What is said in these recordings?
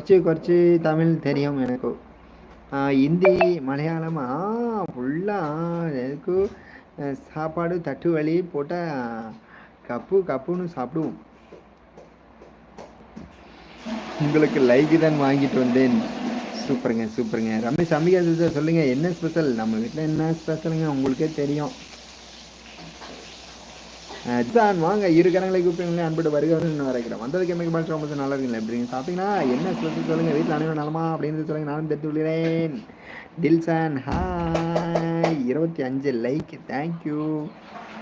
குறைச்சி குறைச்சி தமிழ் தெரியும் எனக்கு. ஹிந்தி மலையாளம் ஃபுல்லாக எனக்கு சாப்பாடு தட்டு வலி போட்டால் கப்பு கப்புன்னு சாப்பிடுவோம். உங்களுக்கு லைக்கு தான் வாங்கிட்டு வந்தேன். சூப்பருங்க சூப்பருங்க. ரமேஷ் அம்பிகா சொல்லுங்கள் என்ன ஸ்பெஷல் நம்ம வீட்டில் என்ன ஸ்பெஷலுங்க உங்களுக்கே தெரியும். ஜான் வாங்க இரு கரங்களை கூப்பிடுங்களே அன்பட்டு வருகிறவர்கள் வரைக்கிறோம் வந்ததுக்கு எம்மைக்கு பாட்டு ரொம்ப நல்லா இருக்குங்களா எப்படிங்க சாப்பிட்டீங்கன்னா என்ன ஸ்பெஷல் சொல்லுங்கள் வீட்டில் அனைவரும் நலமா அப்படின்னு சொல்லுங்கள் நானும் தெரிந்து விடுகிறேன் டில்சான் ஹாய் இருபத்தி அஞ்சு லைக் தேங்க்யூ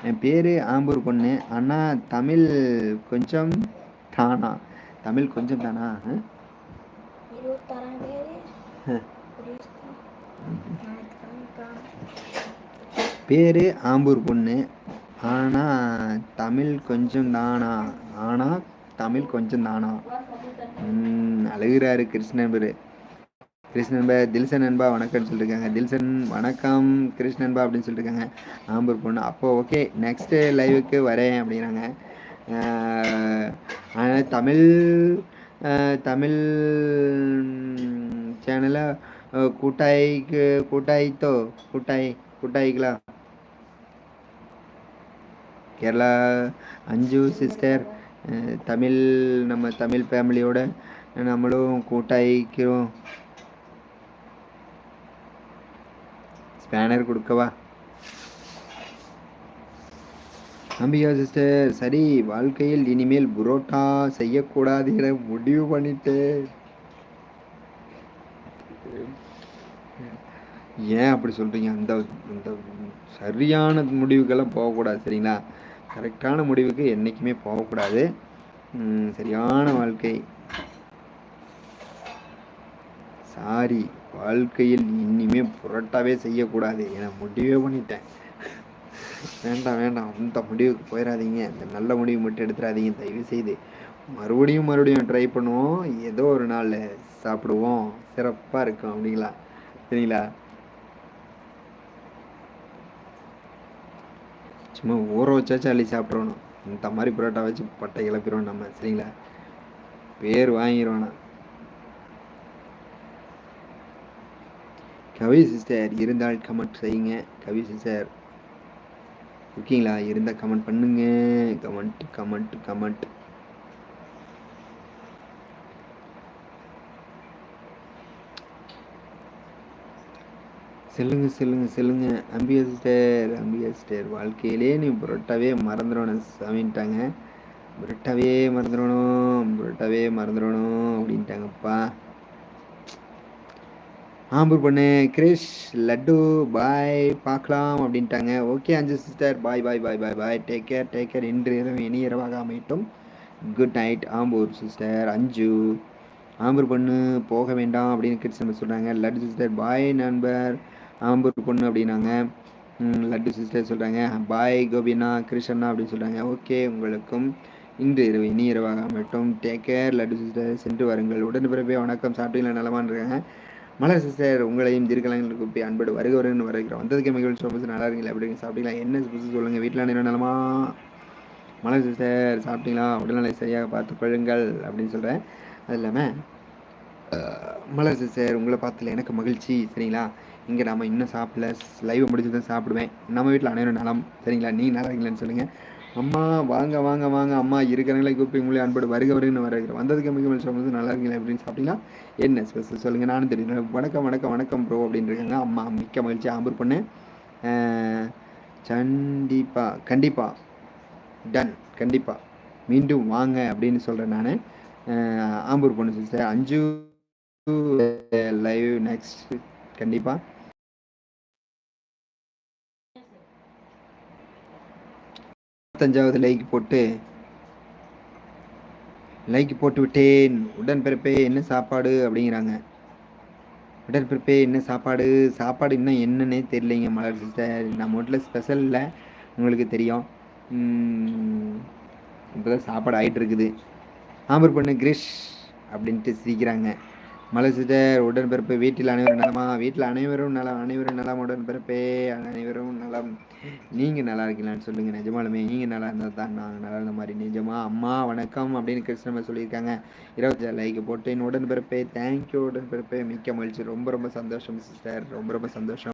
என் பேர் ஆம்பூர் பொண்ணு. அண்ணா தமிழ் கொஞ்சம் தானா? தமிழ் கொஞ்சம் தானா? பேர் ஆம்பூர் பொண்ணு. ஆனால் தமிழ் கொஞ்சம் தானா ஆனால் தமிழ் கொஞ்சம் தானா அழுகிறாரு கிருஷ்ணன்பர் கிருஷ்ணன்பா தில்சன் அன்பா வணக்கம்னு சொல்லியிருக்காங்க தில்சன் வணக்கம் கிருஷ்ணன்பா அப்படின்னு சொல்லியிருக்காங்க ஆம்பூர் பொண்ணு. அப்போ ஓகே நெக்ஸ்ட்டு லைவுக்கு வரேன் அப்படிங்கிறாங்க ஆனால் தமிழ் தமிழ் சேனலில் கூட்டாய்க்கு கூட்டாயித்தோ? கூட்டாய் கூட்டாயிங்களா கேரளா அஞ்சு சிஸ்டர் தமிழ் நம்ம தமிழ் ஃபேமிலியோட நம்மளும் கூட்டாயிக்கிறோம் ஸ்பேனர் கொடுக்கவா அம்பிகா சிஸ்டர் சரி வாழ்க்கையில் இனிமேல் புரோட்டா செய்யக்கூடாது என முடிவு பண்ணிட்டேன் ஏன் அப்படி சொல்கிறீங்க அந்த அந்த சரியான முடிவுக்கெல்லாம் போகக்கூடாது சரிங்களா? கரெக்டான முடிவுக்கு என்றைக்குமே போகக்கூடாது. சரியான வாழ்க்கை. சாரி வாழ்க்கையில் இனிமே புரட்டாவே செய்யக்கூடாது என முடிவே பண்ணிட்டேன். வேண்டாம் வேண்டாம் அந்த முடிவுக்கு போயிடாதீங்க அந்த நல்ல முடிவு மட்டும் எடுத்துடாதீங்க தயவு செய்து மறுபடியும் மறுபடியும் ட்ரை பண்ணுவோம். ஏதோ ஒரு நாள் சாப்பிடுவோம். சிறப்பாக இருக்கும் அப்படிங்களா? சரிங்களா? சும்மா ஊற வச்சாச்சும் அள்ளி சாப்பிட்றணும் இந்த மாதிரி புரோட்டா வச்சு பட்டை கிளப்பிடுவோம் நம்ம சரிங்களா? பேர் வாங்கிடுவோண்ணா கவி சிஸ்டர் இருந்தால் கமெண்ட் செய்யுங்க. கவி சிஸ்டர் ஓகேங்களா? இருந்தால் கமெண்ட் பண்ணுங்க. கமெண்ட் கமெண்ட் கமெண்ட் செல்லுங்க செல்லுங்க செல்லுங்க. அம்பியஸ்டர் அம்பியஸ்டர் வாழ்க்கையிலே நீ புரட்டாவே மறந்துடணும் சாமின்ட்டாங்க. புரட்டாவே மறந்துடணும் புரட்டாவே மறந்துடணும் அப்படின்ட்டாங்கப்பா. ஆம்பூர் பண்ணு கிரிஷ் லட்டு பாய் பார்க்கலாம் அப்படின்ட்டாங்க. Okay Anju sister. Bye bye bye bye bye. Take care take care இன்று இரவு இனி இரவாக அமையட்டும். Good night Ambur sister. Anju. Ambur பொண்ணு போக வேண்டாம் அப்படின்னு கிட்ஸ் நம்ம சொல்கிறாங்க லட்டு சிஸ்டர் பாய் நண்பர். ஆம்பூர் பொண்ணு அப்படின்னாங்க. லட்டு சிஸ்டர் சொல்கிறாங்க பாய் கோபினா கிருஷ்ணா அப்படின்னு சொல்கிறாங்க ஓகே உங்களுக்கும் இன்று இரவு இனி இரவாக மட்டும் டேக் கேர் லட்டு சிஸ்டர். சென்று வாருங்கள். உடன்பிறப்பே வணக்கம். சாப்பிட்டீங்களா? நலமான்னு இருக்காங்க. மலர் சிஸ்டர் உங்களையும் திருக்கலங்களுக்கு போய் அன்படு வருக வருன்னு வருகிறோம். வந்ததுக்கு மகிழ்ச்சி. ரொம்ப நல்லா இருக்கீங்களா? அப்படிங்க சாப்பிட்டீங்களா? என்ன புதுசு சொல்லுங்கள் வீட்டில் என்ன நிலமா? மலர் சிஸ்டர் சாப்பிட்டீங்களா? உடல்நிலை சரியாக பார்த்து கொள்ளுங்கள் அப்படின்னு சொல்கிறேன் அது இல்லாமல் மலர் சிஸ்டர் உங்களை பார்த்ததில் எனக்கு மகிழ்ச்சி சரிங்களா? இங்கே நம்ம இன்னும் சாப்பிடல. லைவை முடிச்சு தான் சாப்பிடுவேன். நம்ம வீட்டில் அனைவரும் நலம் சரிங்களா? நீ நல்லா இருக்கீங்களான்னு சொல்லுங்கள் அம்மா வாங்க வாங்க வாங்க. அம்மா இருக்கிறவங்களே கூப்பிட்டு உங்களே அன்போடு வருக வருகன்னு வருகிறேன் வந்ததுக்கு மிக மகிழ்ச்சி வந்து நல்லா இருக்கீங்களா? அப்படின்னு சாப்பிட்டீங்களா? என்ன ஸ்பெஷல் சொல்லுங்கள் நானும் தெரியும் வணக்கம் வணக்கம் வணக்கம் ப்ரோ அப்படின்னு இருக்காங்க. அம்மா மிக்க மகிழ்ச்சி. ஆம்பூர் பண்ணு. கண்டிப்பாக கண்டிப்பாக டன் கண்டிப்பாக மீண்டும் வாங்க அப்படின்னு சொல்கிறேன் நான். ஆம்பூர் பொண்ணு சிஸ்டர் அஞ்சு லைவ் நெக்ஸ்ட் கண்டிப்பா. இருபத்தஞ்சாவது லைக் போட்டு லைக் போட்டு விட்டேன் உடன்பிறப்பே என்ன சாப்பாடு அப்படிங்கிறாங்க. உடன்பிறப்பே என்ன சாப்பாடு சாப்பாடு இன்னும் என்னன்னே தெரியலைங்க மலர் சிஸ்டர் நம்ம வீட்டில் ஸ்பெஷல் இல்லை உங்களுக்கு தெரியும். இப்போ தான் சாப்பாடு ஆகிட்டு இருக்குது. ஆம்பர் பண்ணு கிரிஷ் அப்படின்ட்டு சிரிக்கிறாங்க. மலை சிஸ்டர் உடன்பிறப்பு வீட்டில் அனைவரும் நலமா? வீட்டில் அனைவரும் நலம் அனைவரும் நலம் உடன்பிறப்பே அனைவரும் நலம். நீங்கள் நல்லா இருக்கீங்களான்னு சொல்லுங்கள் நிஜமாலுமே நீங்கள் நல்லா இருந்தால் தான் நாங்கள் நல்லா இருந்த மாதிரி. நிஜமா அம்மா வணக்கம் அப்படின்னு கிருஷ்ணன் சொல்லியிருக்காங்க. இருபத்தி லைக் போட்டு என் உடன்பிறப்பே தேங்க்யூ உடன்பிறப்பே. மிக்க மகிழ்ச்சி. ரொம்ப ரொம்ப சந்தோஷம் சிஸ்டர் ரொம்ப ரொம்ப சந்தோஷம்.